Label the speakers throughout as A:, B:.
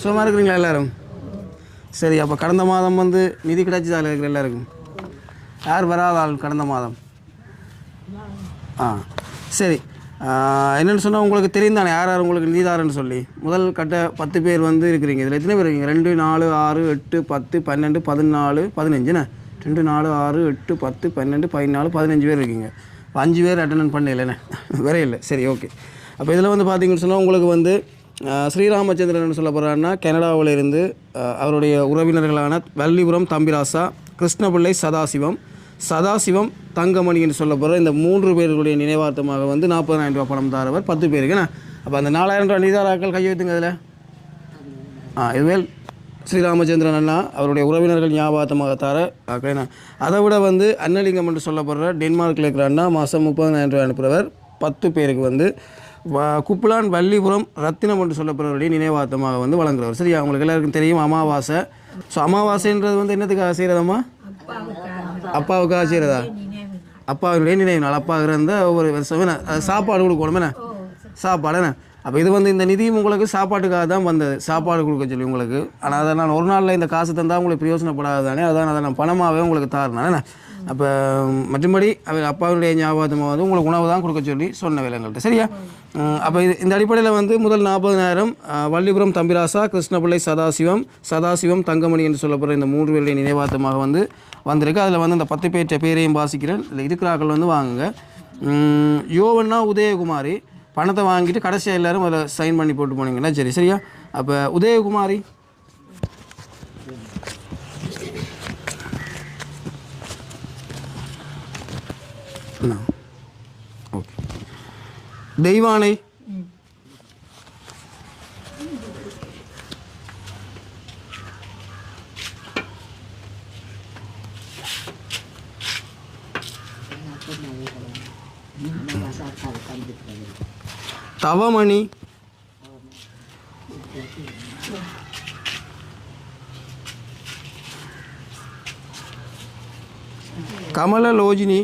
A: சுகமாக இருக்கிறீங்களா எல்லோரும்? சரி அப்போ கடந்த மாதம் வந்து நிதி கிடைச்சதா இருக்கிற எல்லாருக்கும். யார் வராத ஆள் கடந்த மாதம்? ஆ சரி. என்னென்னு சொன்னால் உங்களுக்கு தெரியும் தானே யார் யார் உங்களுக்கு நிதிதாரன்னு சொல்லி. முதல் கட்ட பத்து பேர் வந்து இருக்கிறீங்க. இதில் எத்தனை பேர் இருக்கீங்க? ரெண்டு நாலு ஆறு எட்டு பத்து பன்னெண்டு பதினாலு பதினஞ்சுண்ணே ரெண்டு நாலு ஆறு எட்டு பத்து பன்னெண்டு பதினாலு பதினஞ்சு பேர் இருக்கீங்க. இப்போ அஞ்சு பேர் அட்டெண்ட் பண்ணலைண்ணே வேற இல்லை. சரி ஓகே அப்போ இதில் வந்து பார்த்தீங்கன்னு சொன்னால் உங்களுக்கு வந்து ஸ்ரீராமச்சந்திரன் சொல்ல போகிறாருன்னா கனடாவில் இருந்து அவருடைய உறவினர்களான வள்ளிபுரம் தம்பிராசா கிருஷ்ணபிள்ளை சதாசிவம். சதாசிவம் தங்கமணி என்று சொல்லப்படுற இந்த மூன்று பேர்களுடைய நினைவார்த்தமாக வந்து நாற்பதாயிரம் ரூபாய் பணம் தாரவர். பத்து பேருக்குண்ணா அப்போ அந்த நாலாயிரம் ரூபாய் நிதாராக்கள் கையெழுத்துங்க அதில். ஆ இதுவேல் ஸ்ரீராமச்சந்திரன் அண்ணா அவருடைய உறவினர்கள் ஞாபகமாக தர ஓகேண்ணா அதை விட வந்து அன்னலிங்கம் என்று சொல்லப்படுற டென்மார்க்கில் இருக்கிற அண்ணா மாதம் முப்பதாயிரம் ரூபாய் அனுப்புகிறவர் பத்து பேருக்கு வந்து குப்பலான் வள்ளிபுரம் ரத்தினம் என்று சொல்லப்படுறவருடைய நினைவார்த்தமாக வந்து வழங்குறவர். சரியா? உங்களுக்கு எல்லாருக்கும் தெரியும் அமாவாசை. ஸோ அமாவாசைன்றது வந்து என்னத்துக்காக செய்கிறதம்மா அப்பாவுக்காக செய்கிறதா அப்பாவுடைய நினைவு நாள். அப்பா இருந்த ஒவ்வொரு வருஷம் சாப்பாடு கொடுக்கணும் என்ன? சாப்பாடு என்ன? அப்போ இது வந்து இந்த நிதியும் உங்களுக்கு சாப்பாட்டுக்காக தான் வந்தது. சாப்பாடு கொடுக்க சொல்லி உங்களுக்கு. ஆனால் அதை நான் ஒரு நாளில் இந்த காசு தந்தால் உங்களுக்கு பிரயோசனப்படாது தானே? அதான் அதை நான் பணமாகவே உங்களுக்கு தாருனேன் அப்போ மற்றபடி அவர் அப்பாவுடைய ஞாபகமாக வந்து உங்களுக்கு உணவு தான் கொடுக்க சொல்லி சொன்ன விலங்கள்கிட்ட சரியா? அப்போ இது இந்த அடிப்படையில் வந்து முதல் நாற்பதாயிரம் வள்ளிபுரம் தம்பிராசா கிருஷ்ணபிள்ளை சதாசிவம் சதாசிவம் தங்கமணி என்று சொல்லப்படுற இந்த மூன்று பேருடைய நினைவார்த்தமாக வந்து வந்திருக்கு. அதில் வந்து இந்த பத்து பேற்ற பேரையும் வாசிக்கிறேன். இல்லை இருக்கிறார்கள் வந்து வாங்குங்க. யோவன்னா உதயகுமாரி பணத்தை வாங்கிட்டு கடைசியாக எல்லாரும் அதில் சைன் பண்ணி போட்டு போனீங்கன்னா சரி சரியா அப்போ உதயகுமாரி ஓகே தெய்வானை தவமணி. கமலலோஜினி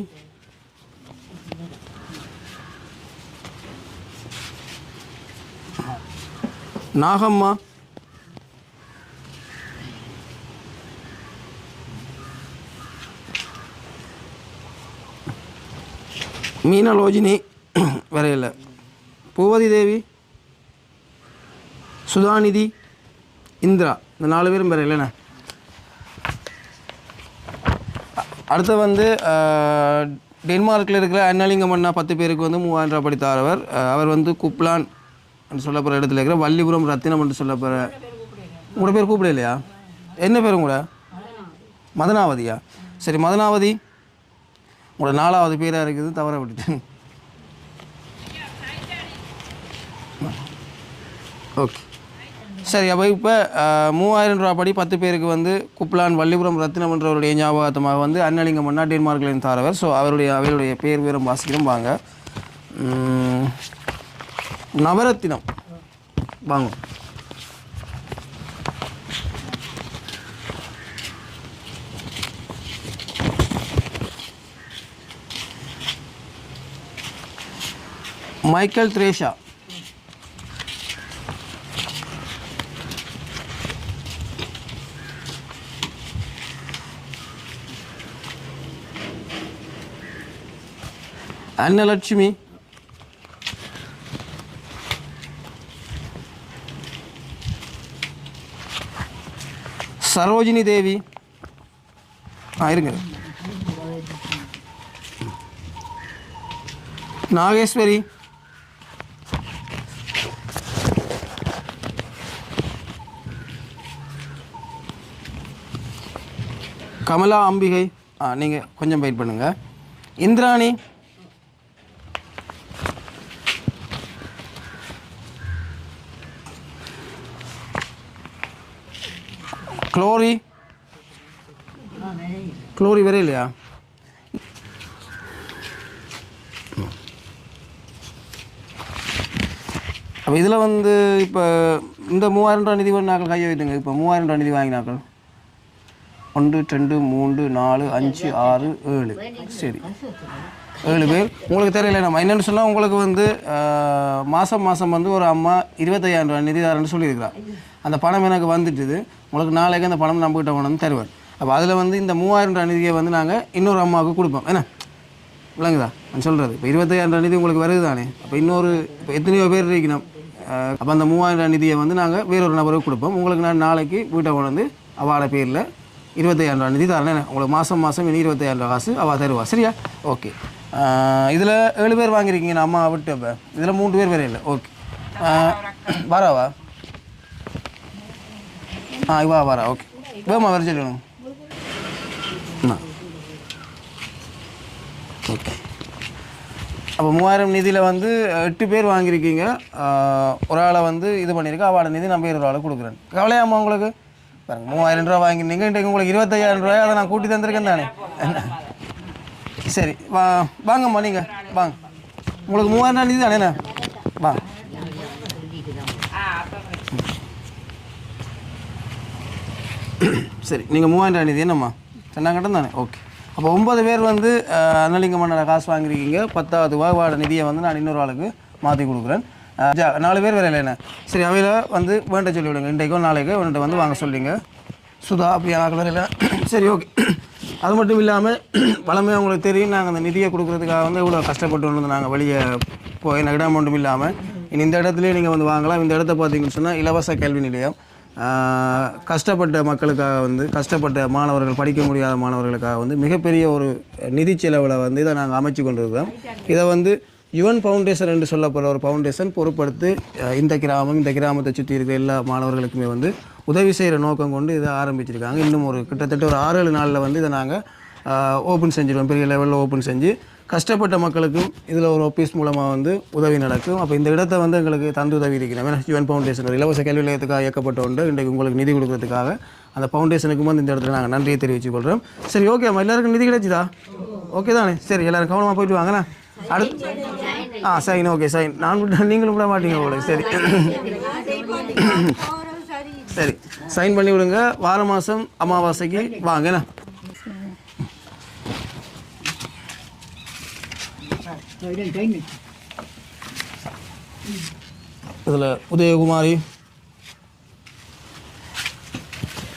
A: நாகம்மா. மீனலோஜினி வரையில் பூவதி தேவி சுதாநிதி இந்திரா. இந்த நாலு பேரும் பேர் இல்லைண்ணே. அடுத்து வந்து டென்மார்க்கில் இருக்கிற அன்னலிங்கம் அண்ணா பத்து பேருக்கு வந்து மூவாயிரம் ரூபாய் படித்தாரவர். அவர் வந்து குப்லான் என்று சொல்லப்படுற இடத்துல இருக்கிற வள்ளிபுரம் ரத்தினம் என்று சொல்லப்படுற உங்களோட பேர் கூப்பிட இல்லையா என்ன பேர் உங்களோட? மதனாவதியா? சரி மதனாவதி. உங்களோட நாலாவது பேராக இருக்குது தவற விட்டுட்டேன் ஓகே. சரி அப்போ இப்போ மூவாயிரம் ரூபா படி பத்து பேருக்கு வந்து குப்லான் வள்ளிபுரம் ரத்தினம் என்றவருடைய ஞாபகத்தமாக வந்து அன்னலிங்கம் அண்ணா தாரவர். ஸோ அவருடைய அவருடைய பேர் வீரம் வாசிக்கிறோம் வாங்க. நவரத்தினம். வாங்க. Michael Theresa. அன்னலட்சுமி சரோஜினி தேவி ஆ இருங்க நாகேஸ்வரி கமலா அம்பிகை ஆ நீங்கள் கொஞ்சம் வெயிட் பண்ணுங்கள் இந்திராணி க்ளோரி குளோரி வேற இல்லையா? அப்போ இதில் வந்து இப்போ இந்த மூவாயிரம் ரூபா நிதி நாக்கள் கையை வைத்துங்க. இப்போ மூவாயிரம் ரூபா நிதி வாங்கினாக்கள் ஒன்று ரெண்டு மூன்று நாலு அஞ்சு ஆறு ஏழு. சரி. ஏழு பேர். உங்களுக்கு தெரியல நம்ம? என்னென்னு சொன்னால் உங்களுக்கு வந்து மாதம் மாதம் வந்து ஒரு அம்மா இருபத்தையாயிரம் ரூபா நிதிதாரன்னு சொல்லியிருக்கிறான் அந்த பணம் எனக்கு வந்துட்டுது. உங்களுக்கு நாளைக்கு அந்த பணம் நம்மகிட்ட கொண்டு வந்து தருவேன் அப்போ அதில் வந்து இந்த மூவாயிரம் ரூபாய் நிதியை வந்து நாங்கள் இன்னொரு அம்மாவுக்கு கொடுப்போம். என்ன? விளங்குதா? நான் சொல்கிறது இப்போ இருபத்தையாயிரம் நிதி உங்களுக்கு வருது தானே அப்போ இன்னொரு இப்போ எத்தனையோ பேர் இருக்கணும். அப்போ அந்த மூவாயிரம் நிதியை வந்து நாங்கள் வேறொரு நபருக்கு கொடுப்போம். உங்களுக்கு நான் நாளைக்கு வீட்டை கொண்டு வந்து அவளோட பேரில் இருபத்தையாயிரம் ரூபா நிதி தரேன். உங்களுக்கு மாதம் மாதம் இனி இருபத்தையாயிரம் ரூபா காசு அவள் தருவா. சரியா? ஓகே. இதில் ஏழு பேர் வாங்கியிருக்கீங்க நான் அம்மா விட்டு அப்போ. இதில் மூன்று பேர் வேறு இல்லை. ஓகே. வராவா? ஆ இவா வரா ஓகே வேமா வர சொல்லணும் ஓகே அப்போ மூவாயிரம் நிதியில் வந்து எட்டு பேர் வாங்கியிருக்கீங்க ஒரு ஆளை வந்து இது பண்ணியிருக்கேன் அவளோட நிதி நான் பேர் ஒரு ஆளை கொடுக்குறேன் கவலையாமா உங்களுக்கு பாருங்க மூவாயிரம் ரூபா வாங்கினீங்க இன்றைக்கு உங்களுக்கு இருபத்தையாயிரம் ரூபாய் அதை நான் கூட்டி தந்திருக்கேன் தானே சரி வா வாங்கம்மா நீங்கள் வாங்க உங்களுக்கு மூவாயிரம் ரூபா நிதி தானே வாங்க சரி நீங்கள் மூவாயிரம் ரூபாய் நிதி என்னம்மா? சென்னாங்கட்டம் தானே? ஓகே அப்போ ஒன்பது பேர் வந்து அஹ், அன்னலிங்க மன்னரை காசு வாங்கியிருக்கீங்க பத்தாவது வாட நிதியை வந்து நான் இன்னொரு ஆளுக்கு மாற்றி கொடுக்குறேன். ஜா நாலு பேர் வேற இல்லைண்ணே சரி அவையில் வந்து வேண்ட சொல்லி விடுங்க. இன்றைக்கோ நாளைக்கோ வேண்ட வந்து வாங்க சொல்லிங்க சுதா அப்படியா வேற இல்லை? சரி ஓகே அது மட்டும் இல்லாமல் பழமையாக உங்களுக்கு தெரியும். நாங்கள் அந்த நிதியை கொடுக்குறதுக்காக வந்து இவ்வளோ கஷ்டப்பட்டு வந்து நாங்கள் வெளியே போய் எனக்கு மட்டும் இல்லாமல் இனி இந்த இடத்துலேயே நீங்கள் வந்து வாங்கலாம். இந்த இடத்த பார்த்தீங்கன்னு சொன்னால் இலவச கல்வி நிலையம். கஷ்டப்பட்ட மக்களுக்காக வந்து கஷ்டப்பட்ட மாணவர்கள் படிக்க முடியாத மாணவர்களுக்காக வந்து மிகப்பெரிய ஒரு நிதி செலவில் வந்து இதை நாங்கள் அமைச்சு கொண்டிருக்கிறோம். இதை வந்து யுவன் ஃபவுண்டேஷன் என்று சொல்லப்படுற ஒரு ஃபவுண்டேஷன் பொறுப்படுத்தி இந்த கிராமம் இந்த கிராமத்தை சுற்றி இருக்கிற எல்லா மாணவர்களுக்குமே வந்து உதவி செய்கிற நோக்கம் கொண்டு இதை ஆரம்பிச்சிருக்காங்க. இன்னும் ஒரு கிட்டத்தட்ட ஒரு ஆறு ஏழு நாளில் வந்து இதை நாங்கள் ஓப்பன் செஞ்சிடுவோம் பெரிய லெவலில் ஓப்பன் செஞ்சு கஷ்டப்பட்ட மக்களுக்கும் இதில் ஒரு ஆஃபீஸ் மூலமாக வந்து உதவி நடக்கும். அப்போ இந்த இடத்த வந்து எங்களுக்கு தந்து உதவி இருக்கிறோம். ஏன்னா யுவன் ஃபவுண்டேஷன் ஒரு இலவச கல்வி நிலையத்துக்காக இயக்கப்பட்ட உண்டு இன்றைக்கு உங்களுக்கு நிதி கொடுக்கறதுக்காக அந்த ஃபவுண்டேஷனுக்கும் வந்து இந்த இடத்துல நாங்கள் நன்றியை தெரிவித்துக் கொள்கிறோம் சரி ஓகே அம்மா. எல்லாருக்கும் நிதி கிடைச்சிதா? ஓகே தானே. சரி எல்லோரும் கவனமாக போயிட்டு வாங்கண்ணா அடுத்து ஆ சைன் ஓகே சைன் நான் நீங்களும் விட மாட்டீங்க உங்களுக்கு சரி. சரி. சைன் பண்ணி விடுங்க. வார மாதம் அமாவாசைக்கு வாங்கண்ணா இதில் உதயகுமாரி.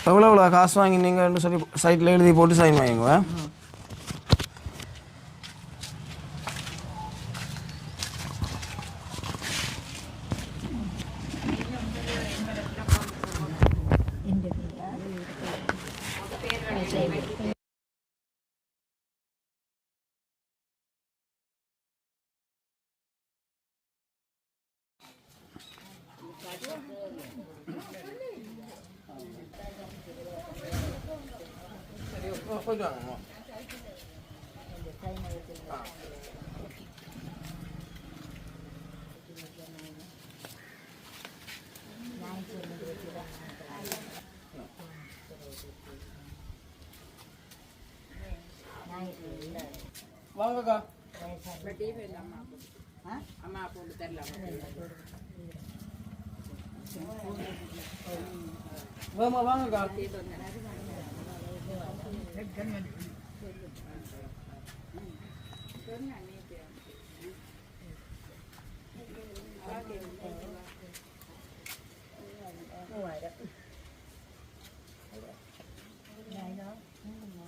A: எவ்வளோ எவ்வளோ காசு வாங்கினீங்கன்னு சொல்லி சைட்டில் எழுதி போட்டு சைன் வாங்கிக்குங்க போயிட்டு வாங்க வாங்கக்கா வேமா வாங்கக்கா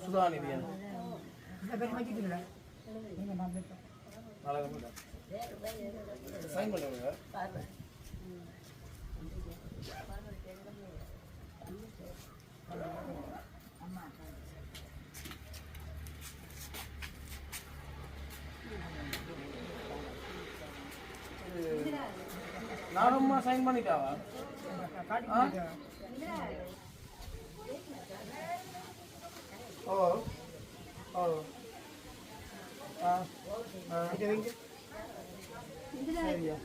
A: சுதாநிதி சைன் பண்ணுங்க நானும்மா சைன் பண்ணிட்டாவா? ஓ ஓ ஆ சரியா.